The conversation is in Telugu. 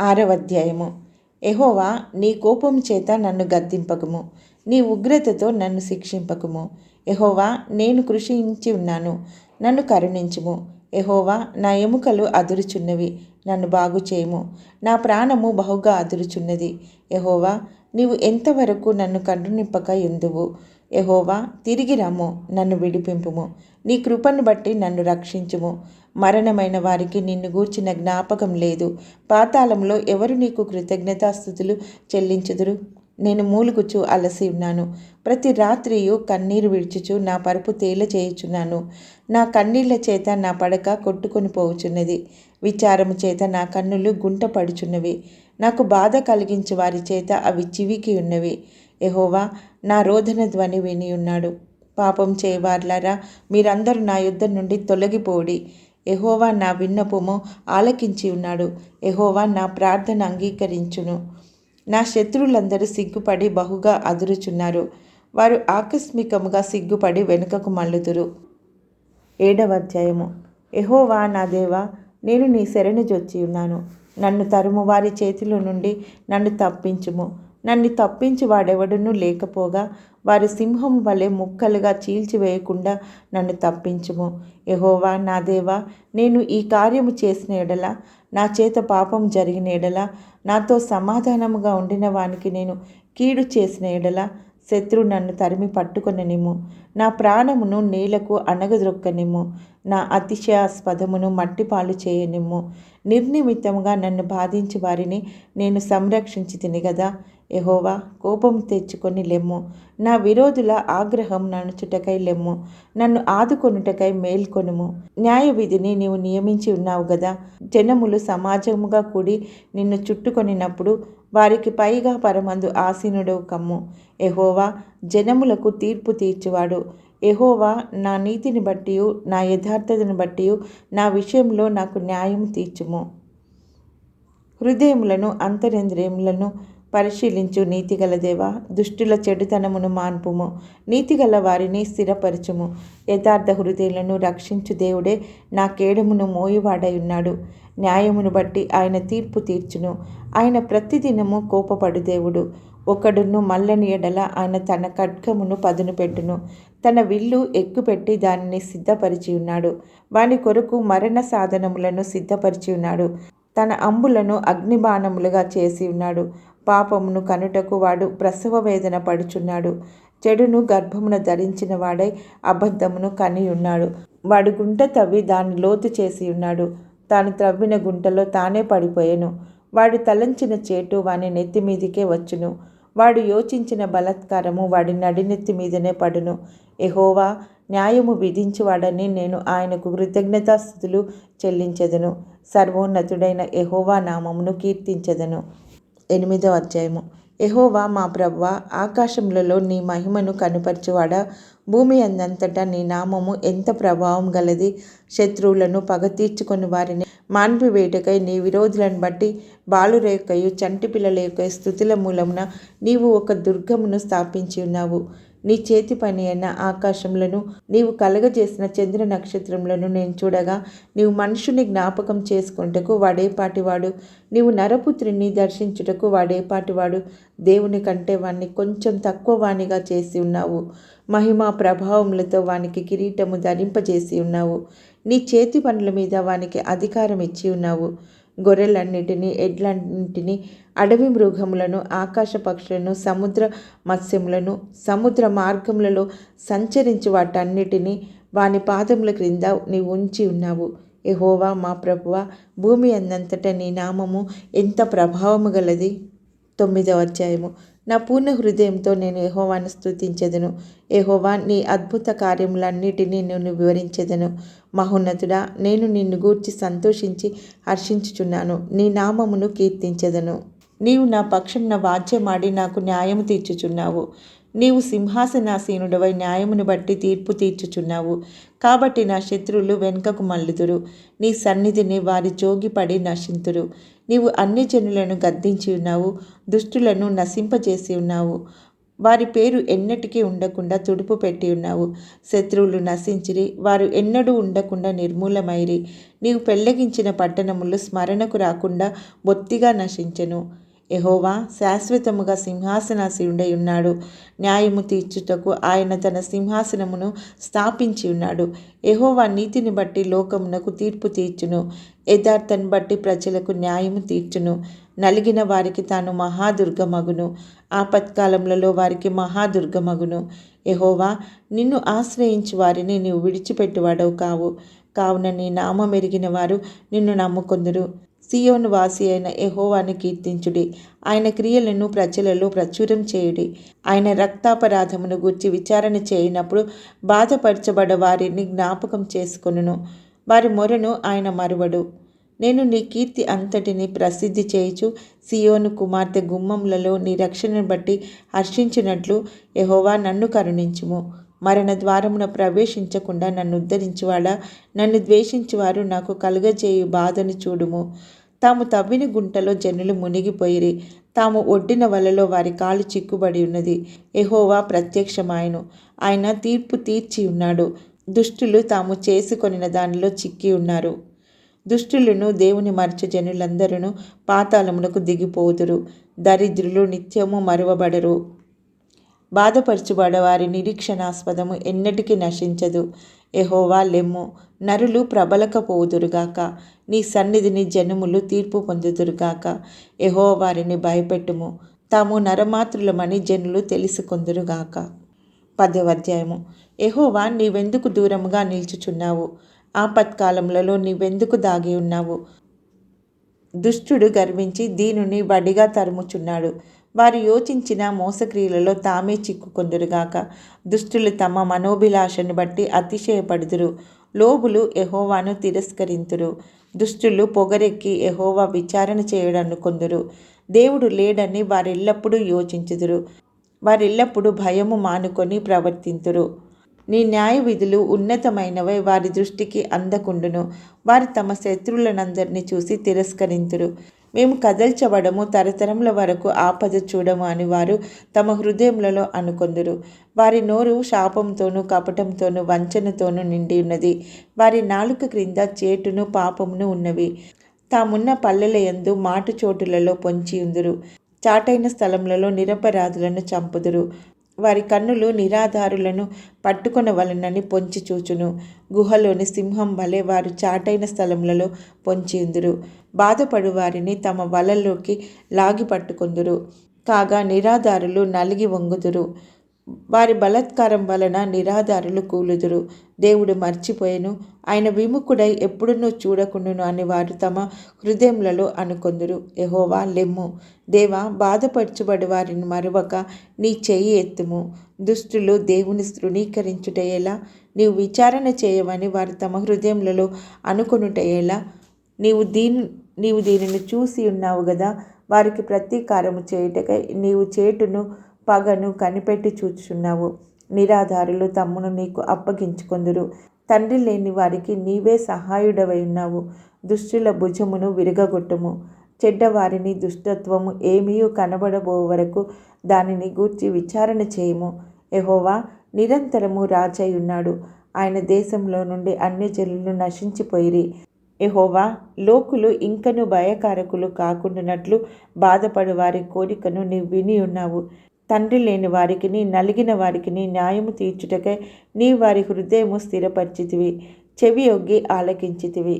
ఆరవ అధ్యాయము ఎహోవా నీ కోపం చేత నన్ను గద్దింపకము. నీ ఉగ్రతతో నన్ను శిక్షింపకము. ఎహోవా నేను కృషించి ఉన్నాను. నన్ను కరుణించుము. ఎహోవా నా ఎముకలు అదురుచున్నవి నన్ను బాగు చేయము. నా ప్రాణము బహుగా అదురుచున్నది. ఎహోవా నీవు ఎంతవరకు నన్ను కరుణింపక ఎందువు? ఎహోవా తిరిగి రమ్ము నన్ను విడిపింపుము. నీ కృపను బట్టి నన్ను రక్షించుము. మరణమైన వారికి నిన్ను గూర్చిన జ్ఞాపకం లేదు. పాతాళంలో ఎవరు నీకు కృతజ్ఞతాస్థుతులు చెల్లించుదురు? నేను మూలుగుచు అలసి ఉన్నాను. ప్రతి రాత్రియు కన్నీరు విడుచుచు నా పరుపు తేల చేయుచున్నాను. నా కన్నీళ్ళ చేత నా పడక కొట్టుకొని పోవుచున్నది. విచారము చేత నా కన్నులు గుంట పడుచున్నవి. నాకు బాధ కలిగించు వారి చేత అవి చివికి ఉన్నవి. ఎహోవా నా రోధన ధ్వని విని ఉన్నాడు పాపం చేయవార్లారా మీరందరూ నా యుద్ధం నుండి తొలగిపోడి ఎహోవా నా విన్నపము ఆలకించి ఉన్నాడు. ఎహోవా నా ప్రార్థన అంగీకరించును. నా శత్రువులందరూ సిగ్గుపడి బహుగా అదురుచున్నారు. వారు ఆకస్మికముగా సిగ్గుపడి వెనుకకు మళ్ళుదురు. ఏడవ అధ్యాయము. ఎహోవా నా దేవా నేను నీ శరణు జొచ్చి ఉన్నాను. నన్ను తరుము వారి చేతిలో నుండి నన్ను తప్పించుము. నన్ను తప్పించి వాడెవడునూ లేకపోగా వారి సింహం వలె ముక్కలుగా చీల్చివేయకుండా నన్ను తప్పించుము. ఎహోవా నా దేవా నేను ఈ కార్యము చేసిన ఎడల నా చేత పాపం జరిగిన ఎడల నాతో సమాధానముగా ఉండిన వానికి నేను కీడు చేసిన ఎడల శత్రు నన్ను తరిమి పట్టుకొననిము నా ప్రాణమును నేలకు అణగదొక్కనిమ్ము. నా అతిశయాస్పదమును మట్టిపాలు చేయనిమ్ము. నిర్నిమిత్తముగా నన్ను బాధించి వారిని నేను సంరక్షించి తిని కదా ఎహోవా కోపం తెచ్చుకొని లెమ్ము. నా విరోధుల ఆగ్రహం నడుచుటకై లెమ్ము. నన్ను ఆదుకొనుటకై మేల్కొనుము. న్యాయ విధిని నీవు నియమించి ఉన్నావు కదా జనములు సమాజముగా కూడి నిన్ను చుట్టుకొనినప్పుడు వారికి పైగా పరమందు ఆసీనుడవు కమ్ము. ఎహోవా జనములకు తీర్పు తీర్చువాడు. ఎహోవా నా నీతిని బట్టి నా యథార్థతను బట్టి నా విషయంలో నాకు న్యాయం తీర్చుము. హృదయములను అంతరేంద్రియములను పరిశీలించు నీతిగల దేవ దుష్టుల చెడుతనమును మాన్పుము. నీతిగల వారిని స్థిరపరచుము. యథార్థ హృదయులను రక్షించు దేవుడే నా కేడమును మోయివాడై ఉన్నాడు. న్యాయమును బట్టి ఆయన తీర్పు తీర్చును. ఆయన ప్రతిదినము కోపపడు దేవుడు. ఒకడును మల్లని ఎడల ఆయన తన ఖడ్గమును పదును పెట్టును. తన విల్లు ఎక్కుపెట్టి దానిని సిద్ధపరిచి ఉన్నాడు. వాని కొరకు మరణ సాధనములను సిద్ధపరిచి ఉన్నాడు. తన అంబులను అగ్నిబాణములుగా చేసి ఉన్నాడు. పాపమును కనుటకు వాడు ప్రసవ వేదన పడుచున్నాడు. చెడును గర్భమున ధరించిన వాడై అబద్ధమును కనియున్నాడు. వాడు గుంట తవ్వి దాన్ని లోతు చేసి ఉన్నాడు తాను త్రవ్విన గుంటలో తానే పడిపోయాను. వాడు తలంచిన చేటు వాని నెత్తి మీదికే వచ్చును. వాడు యోచించిన బలత్కారము వాడి నడినెత్తి మీదనే పడును. ఎహోవా న్యాయము విధించువాడని నేను ఆయనకు కృతజ్ఞతాస్థుతులు చెల్లించెదను. సర్వోన్నతుడైన ఎహోవా నామమును కీర్తించెదను. ఎనిమిదవ అధ్యాయము. ఎహోవా మా ప్రవ్వ ఆకాశములలో నీ మహిమను కనుపరచువాడా? భూమి అందంతటా నీ నామము ఎంత ప్రభావం గలది? శత్రువులను పగ తీర్చుకొని వారిని మాన్పివేటకై నీ విరోధులను బట్టి బాలురేకయు చంటి పిల్లల యొక్క స్థుతుల మూలమున నీవు ఒక దుర్గమును స్థాపించి ఉన్నావు. నీ చేతి పని అయిన ఆకాశములను నీవు కలగజేసిన చంద్ర నక్షత్రములను నేను చూడగా నీవు మనుషుని జ్ఞాపకం చేసుకుంటకు వాడేపాటివాడు. నీవు నరపుత్రిని దర్శించుటకు వాడేపాటివాడు. దేవుని కంటే వాణ్ణి కొంచెం తక్కువ వాణిగా చేసి ఉన్నావు. మహిమా ప్రభావములతో వానికి కిరీటము ధరింపజేసి ఉన్నావు. నీ చేతి పనుల మీద వానికి అధికారం ఇచ్చి ఉన్నావు. గొర్రెలన్నిటినీ ఎడ్లన్నింటినీ అడవి మృగములను ఆకాశ పక్షులను సముద్ర మత్స్యములను సముద్ర మార్గములలో సంచరించి వాటన్నిటినీ వాని పాదముల క్రింద నీవు ఉంచి ఉన్నావు. ఎహోవా మా ప్రభువ భూమి అందంతట నీ నామము ఎంత ప్రభావము గలది? తొమ్మిదవ అధ్యాయము. నా పూర్ణ హృదయంతో నేను ఎహోవాను స్థుతించెదను ఎహోవా నీ అద్భుత కార్యములన్నిటినీ నేను వివరించెదను. మహోన్నతుడా నేను నిన్ను గూర్చి సంతోషించి హర్షించుచున్నాను. నీ నామమును కీర్తించెదను. నీవు నా పక్షంన వాద్యమాడి నాకు న్యాయము తీర్చుచున్నావు. నీవు సింహాసనాసీనుడవై న్యాయమును బట్టి తీర్పు తీర్చుచున్నావు. కాబట్టి నా శత్రువులు వెనుకకు మల్లుదురు నీ సన్నిధిని వారి జోగిపడి నశింతురు. నీవు అన్ని జనులను గద్దించి ఉన్నావు. దుష్టులను నశింపజేసి ఉన్నావు. వారి పేరు ఎన్నటికీ ఉండకుండా తుడుపు పెట్టి ఉన్నావు. శత్రువులు నశించిరి. వారు ఎన్నడూ ఉండకుండా నిర్మూలమైరి. నీవు పెళ్ళగించిన పట్టణములు స్మరణకు రాకుండా బొత్తిగా నశించెను. ఎహోవా శాశ్వతముగా సింహాసనాసీనుడై ఉన్నాడు. న్యాయము తీర్చుటకు ఆయన తన సింహాసనమును స్థాపించి ఉన్నాడు. ఎహోవా నీతిని బట్టి లోకమునకు తీర్పు తీర్చును. యథార్థను బట్టి ప్రజలకు న్యాయము తీర్చును. నలిగిన వారికి తాను మహాదుర్గమగును. ఆపత్కాలములలో వారికి మహాదుర్గమగును. ఎహోవా నిన్ను ఆశ్రయించి వారిని నీవు విడిచిపెట్టువాడవు కావు. కావున నీ నామమెరిగిన వారు నిన్ను నమ్ముకొందురు. సియోను వాసి అయిన ఎహోవాని కీర్తించుడి. ఆయన క్రియలను ప్రజలలో ప్రచురం చేయుడి. ఆయన రక్తాపరాధమును గూర్చి విచారణ చేయనప్పుడు బాధపరచబడ వారిని జ్ఞాపకం చేసుకొనును. వారి మొరను ఆయన మరువడు. నేను నీ కీర్తి అంతటిని ప్రసిద్ధి చేయుచు సియోను కుమార్తె గుమ్మములలో నీ రక్షణను బట్టి హర్షించినట్లు ఎహోవా నన్ను కరుణించుము. మరణ ద్వారమున ప్రవేశించకుండా నన్ను ఉద్ధరించువాడా? నన్ను ద్వేషించువారు నాకు కలుగజేయు బాధను చూడుము. తాము తవ్విన గుంటలో జనులు మునిగిపోయిరి. తాము ఒడ్డిన వలలో వారి కాలు చిక్కుబడి ఉన్నది. ఎహోవా ప్రత్యక్షమాయను. ఆయన తీర్పు తీర్చి ఉన్నాడు. దుష్టులు తాము చేసుకొనిన దానిలో చిక్కి ఉన్నారు. దుష్టులను దేవుని మరచు జనులందరూ పాతాళమునకు దిగిపోదురు. దరిద్రులు నిత్యము మరువబడరు. బాధపరచుబడవారి నిరీక్షణాస్పదము ఎన్నటికీ నశించదు. ఎహోవా లెమ్ము నరులు ప్రబలకపోదురుగాక. నీ సన్నిధిని జనములు తీర్పు పొందుదురుగాక. ఎహో వారిని భయపెట్టుము. తాము నరమాతృలమని జనులు తెలుసుకొందురుగాక. పదవ అధ్యాయము. ఎహోవా నీవెందుకు దూరముగా నిల్చుచున్నావు? ఆపత్కాలములలో నీవెందుకు దాగి ఉన్నావు? దుష్టుడు గర్వించి దీనుని వడిగా తరుముచున్నాడు. వారు యోచించిన మోసక్రియలలో తామే చిక్కుకొందురుగాక. దుష్టులు తమ మనోభిలాషను బట్టి అతిశయపడుదురు. లోబులు ఎహోవాను తిరస్కరింతురు. దుష్టులు పొగరెక్కి ఎహోవా విచారణ చేయడనుకొందురు. దేవుడు లేడని వారెల్లప్పుడూ యోచించుదురు. వారెల్లప్పుడూ భయము మానుకొని ప్రవర్తింతురు. నీ న్యాయ విధులు ఉన్నతమైనవై వారి దృష్టికి అందకుండును. వారు తమ శత్రువులనందరినీ చూసి తిరస్కరింతురు. మేము కదల్చబడము తరతరముల వరకు ఆపద చూడము అని వారు తమ హృదయములలో అనుకొందురు. వారి నోరు శాపంతోనూ కపటంతోనూ వంచనతోనూ నిండి ఉన్నది. వారి నాలుక క్రింద చేటును పాపమును ఉన్నవి. తామున్న పల్లెల యందు మాటు చోటులలో పొంచి ఉందురు చాటైన స్థలములలో నిరపరాధులను చంపుదురు. వారి కన్నులు నిరాధారులను పట్టుకొనవలనని పొంచి చూచును. గుహలోని సింహం వలె వారు చాటైన స్థలములలో పొంచిందురు బాధపడు వారిని తమ వలల్లోకి లాగి పట్టుకొందురు. కాగా నిరాధారులు నలిగి వంగుదురు. వారి బలత్కారం వలన నిరాధారులు కూలుదురు. దేవుడు మర్చిపోయెను. ఆయన విముఖుడై ఎప్పుడునూ చూడకుండును అని వారు తమ హృదయములలో అనుకొందురు. ఎహోవా లెమ్ము. దేవా బాధపరచుబడి వారిని మరువక నీ చెయ్యి ఎత్తుము. దుష్టులు దేవుని తృణీకరించుటయేలా? నీవు విచారణ చేయవని వారు తమ హృదయములలో అనుకొనుటయేలా? నీవు దీని నీవు దీనిని చూసి ఉన్నావు కదా వారికి ప్రతీకారము చేయుటకై నీవు చేటును పగను కనిపెట్టి చూచున్నావు నిరాధారులు తమ్మును నీకు అప్పగించుకొందురు. తండ్రి లేని వారికి నీవే సహాయుడవై ఉన్నావు. దుష్టుల భుజమును విరగగొట్టుము. చెడ్డవారిని దుష్టత్వము ఏమీ కనబడబో వరకు దానిని గూర్చి విచారణ చేయము. ఎహోవా నిరంతరము రాజై ఉన్నాడు. ఆయన దేశంలో నుండి అన్ని జనులు నశించిపోయిరి. ఎహోవా లోకులు ఇంకను భయకారకులు కాకుండానట్లు బాధపడు వారి కోరికను నీవు విని ఉన్నావు. తండ్రి లేని వారికిని నలిగిన వారికిని న్యాయము తీర్చుటకై నీ వారి హృదయము స్థిరపరిచితివి. చెవి ఒగ్గి ఆలకించితివి.